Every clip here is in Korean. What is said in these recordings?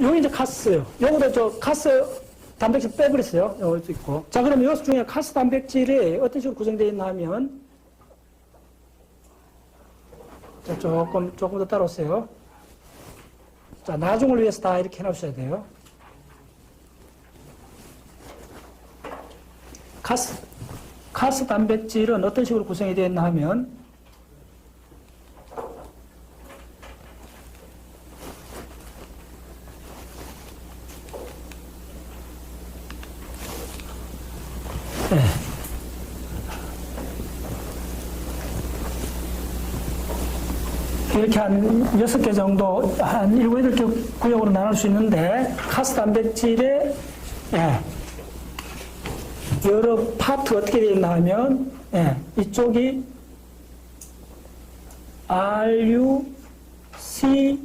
여기 이제 카스요. 요거도 저 카스 단백질 빼버렸어요. 요것도 있고. 자, 그럼 이것 중에 카스 단백질이 어떤 식으로 구성되어 있나 하면, 자, 조금, 조금 더 따라오세요. 자, 나중을 위해서 다 이렇게 해놓으셔야 돼요. 카스, 카스 단백질은 어떤 식으로 구성이 되어 있나 하면, 이렇게 한 여섯 개 정도, 한 일곱, 여덟 개 구역으로 나눌 수 있는데, 카스 단백질의, 예, 여러 파트 어떻게 되어 있나 하면, 예, 이쪽이 RU, C,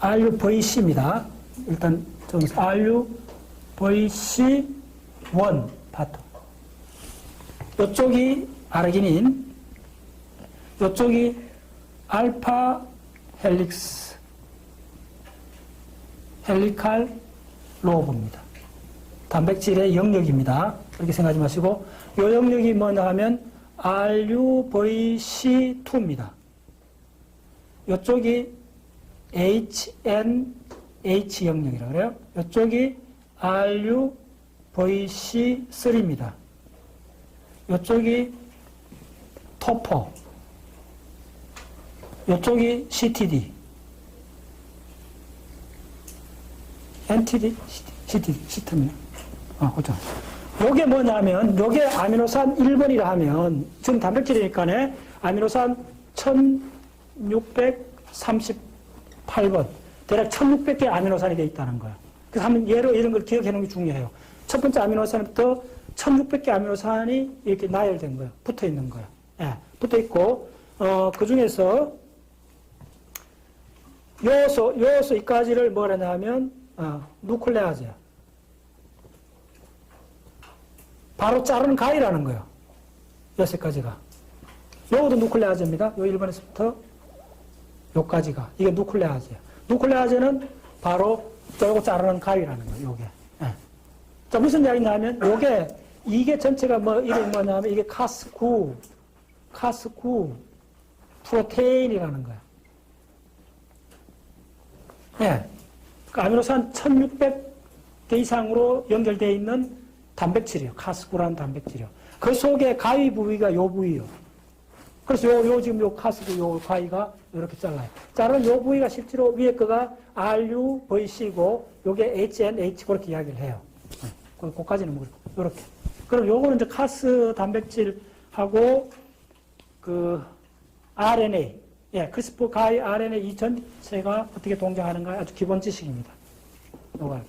RU, VC입니다. 일단, 좀, RU, VC, 1 파트. 이쪽이 아르기닌, 이쪽이 알파 헬릭스, 헬리칼 로브입니다. 단백질의 영역입니다. 그렇게 생각하지 마시고, 이 영역이 뭐냐 하면 RUVC2입니다. 이쪽이 HNH 영역이라고 그래요. 이쪽이 RUVC3입니다. 이쪽이 토포, 이쪽이 CTD, NTD, CTD, 시스템이요. 어, 그죠. 요게 뭐냐면, 요게 아미노산 1번이라 하면, 지금 단백질이니까네, 아미노산 1638번. 대략 1600개 아미노산이 되어 있다는 거예요. 그래서 한번 예로 이런 걸 기억해 놓는 게 중요해요. 첫 번째 아미노산부터 1600개 아미노산이 이렇게 나열된 거예요. 붙어 있는 거예요. 예, 붙어 있고, 어, 그 중에서 요소, 요소 이까지를 뭐라 하냐면, 어, 누클레아제야. 바로 자르는 가위라는 거예요. 여섯 가지가. 요것도 누클레아제입니다. 요 1번에서부터 요까지가. 이게 누클레아제야. 누클레아제는 바로 요거 자르는 가위라는 거예요. 요게. 예. 자, 무슨 이야기냐 하면, 요게, 이게 전체가 뭐, 이름이 뭐냐면, 이게 카스9, 카스9 프로테인이라는 거야. 예. 그 아미노산 1600개 이상으로 연결되어 있는 단백질이요. 카스구라는 단백질이요. 그 속에 가위 부위가 요 부위요. 그래서 요, 요 지금 요 카스구 요 가위가 이렇게 잘라요. 자르는 요 부위가 실제로 위에 거가 RU, VC고 요게 HNH 그렇게 이야기를 해요. 예. 그, 거까지는 모르고. 요렇게. 그럼 요거는 이제 카스 단백질하고 그 RNA, 예, 크리스프 가이 RNA 이 전체가 어떻게 동작하는가 아주 기본 지식입니다. 요거.